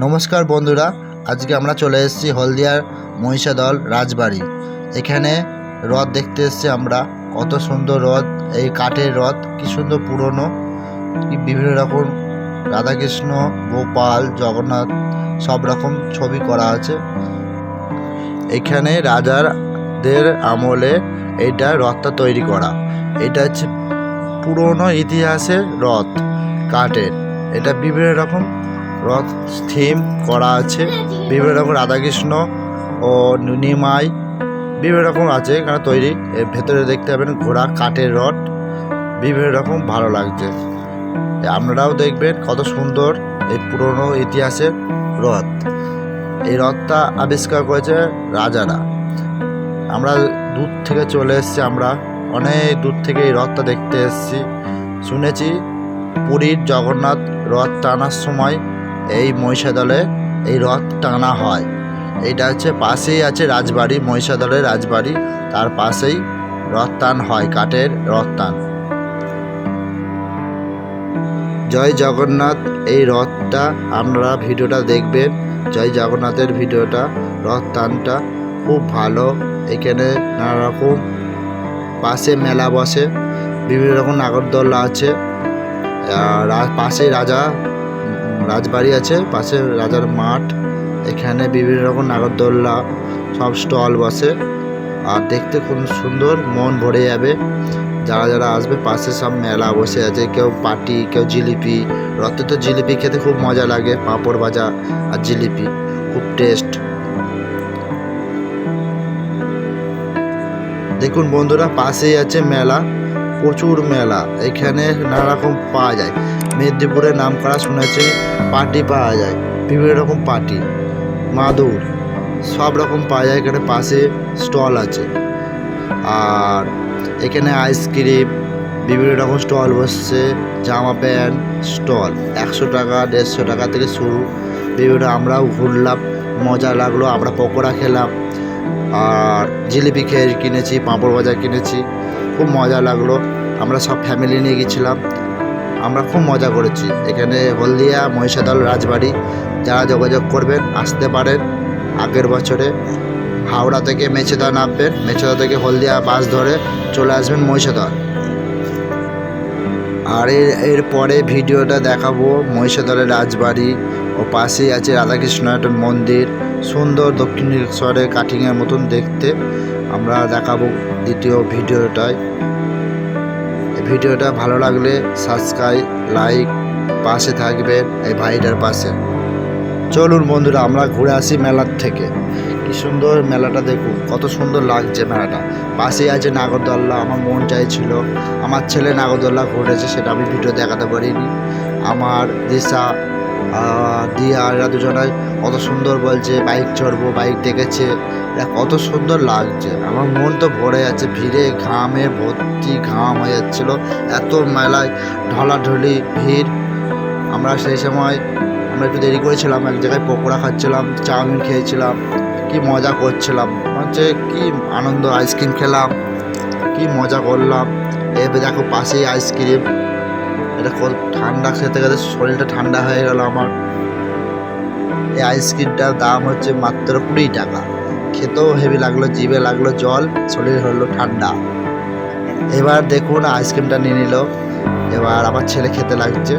নমস্কার বন্ধুরা, আজকে আমরা চলে এসেছি হলদিয়ার মহিষাদল রাজবাড়ি। এখানে রথ দেখতে এসেছি আমরা, কত সুন্দর রথ এই কাঠের রথ কি সুন্দর পুরনো বিভিন্ন রকম রাধাকৃষ্ণ, গোপাল, জগন্নাথ, সব রকম ছবি করা আছে। এখানে রাজারদের আমলে এইটা রথটা তৈরি করা। এটা হচ্ছে পুরনো ইতিহাসের রথ কাঠের এটা বিভিন্ন রকম রথ থিম করা আছে। বিভিন্ন রকম রাধাকৃষ্ণ ও নিমাই বিভিন্ন রকম আছে এখানে তৈরি। এর ভেতরে দেখতে পাবেন ঘোড়া কাঠের রথ। বিভিন্ন রকম ভালো লাগছে। আপনারাও দেখবেন কত সুন্দর এই পুরনো ইতিহাসের রথ। এই রথটা আবিষ্কার করেছে রাজারা। আমরা দূর থেকে চলে এসেছি আমরা অনেক দূর থেকে এই রথটা দেখতে এসেছি। শুনেছি পুরীর জগন্নাথ রথ টানার সময় এই মহিষাদলে এই রথ টানা হয়। এইটা হচ্ছে পাশেই আছে রাজবাড়ি মহিষাদলের রাজবাড়ি। তার পাশেই রথ টান হয়, কাঠের রথ টান। জয় জগন্নাথ, এই রথটা আপনারা ভিডিওটা দেখবেন। জয় জগন্নাথের ভিডিওটা, রথ টানটা খুব ভালো। এখানে নানা রকম পাশে মেলা বসে, বিভিন্ন রকম নাগরদোল্লা আছে পাশে রাজা রাজবাড়ি আছে, পাশে রাজার মাঠ, এখানে বিভিন্ন রকম নাগরদোল্লা সব স্টল বসে, আর দেখতে খুব সুন্দর, মন ভরে যাবে, যারা যারা আসবে, পাশে সব মেলা বসে আছে, কেউ পাটি, কেউ জিলিপি রথে তো জিলিপি খেতে খুব মজা লাগে, পাঁপড় ভাজা আর জিলিপি, খুব টেস্ট দেখুন বন্ধুরা, পাশেই আছে মেলা, প্রচুর মেলা। এখানে নানা রকম পাওয়া যায়। মেদিনীপুরে নাম করা শুনেছি, পার্টি পাওয়া যায়। বিভিন্ন রকম পার্টি। মাদুর, সব রকম পাওয়া যায়। এখানে পাশে স্টল আছে। আর এখানে আইসক্রিম, বিভিন্ন রকম স্টল বসছে। জামা প্যান্ট, স্টল। একশো টাকা, দেড়শো টাকা থেকে শুরু। বিভিন্ন আমরাও ঘুরলাম, মজা লাগল। আমরা পকোড়া খেলাম। আর জিলিপি খেয়ে কিনেছি, পাঁপড় ভাজা কিনেছি। খুব মজা লাগল। আমরা সব ফ্যামিলি নিয়ে গেছিলাম। আমরা খুব মজা করেছি। এখানে হলদিয়া, মহিষাদল রাজবাড়ি। যারা যোগাযোগ করবেন, আসতে পারেন। আগের বছরে হাওড়া থেকে মেছেদা নামবেন। মেছেদা থেকে হলদিয়া বাস ধরে চলে আসবেন মহিষাদল। আর এর এর পরে ভিডিওটা দেখাবো মহিষাদলের রাজবাড়ি ও পাশেই আছে রাধাকৃষ্ণ একটা মন্দির, সুন্দর দক্ষিণেশ্বরের কাটিংয়ের মতন দেখতে। আমরা দেখাবো দ্বিতীয় ভিডিওটায়। ভিডিওটা ভালো লাগলে সাবস্ক্রাইব লাইক পাশে থাকবেন এই ভাইটার পাশে। চলুন বন্ধুরা, আমরা ঘুরে আসি মেলার থেকে। কি সুন্দর মেলাটা দেখুন, কত সুন্দর লাগছে মেলাটা। পাশেই আছে নাগরদোল্লা, আমার মন চাইছিল, আমার ছেলে নাগরদোল্লা ঘুরেছে, সেটা আমি ভিডিও দেখাতে পারিনি। আমার দিশা দিয়া এরা দুজনাই কত সুন্দর বলছে, বাইক চড়বো, বাইক দেখেছে এটা কত সুন্দর লাগছে। আমার মন তো ভরে যাচ্ছে, ভিড়ে ঘামে ভর্তি ঘাম হয়ে যাচ্ছিল, এত মেলায় ঢলাঢলি, ভিড়। আমরা সেই সময়, আমরা একটু দেরি করেছিলাম, এক জায়গায় পকোড়া খাচ্ছিলাম, চাউমিন খেয়েছিলাম কি মজা করছিলাম। হচ্ছে কি আনন্দ আইসক্রিম খেলাম, কি মজা করলাম। এবার দেখো পাশেই আইসক্রিম। এটা কত ঠান্ডা, খেতে খেতে শরীরটা ঠান্ডা হয়ে গেল আমার। এই আইসক্রিমটার দাম হচ্ছে মাত্র কুড়ি টাকা। খেতেও হেভি লাগল, জিভে লাগল জল, শরীর হলো ঠান্ডা। এবার দেখুন আইসক্রিমটা নিয়ে নিল। এবার আমার ছেলে খেতে লাগছে।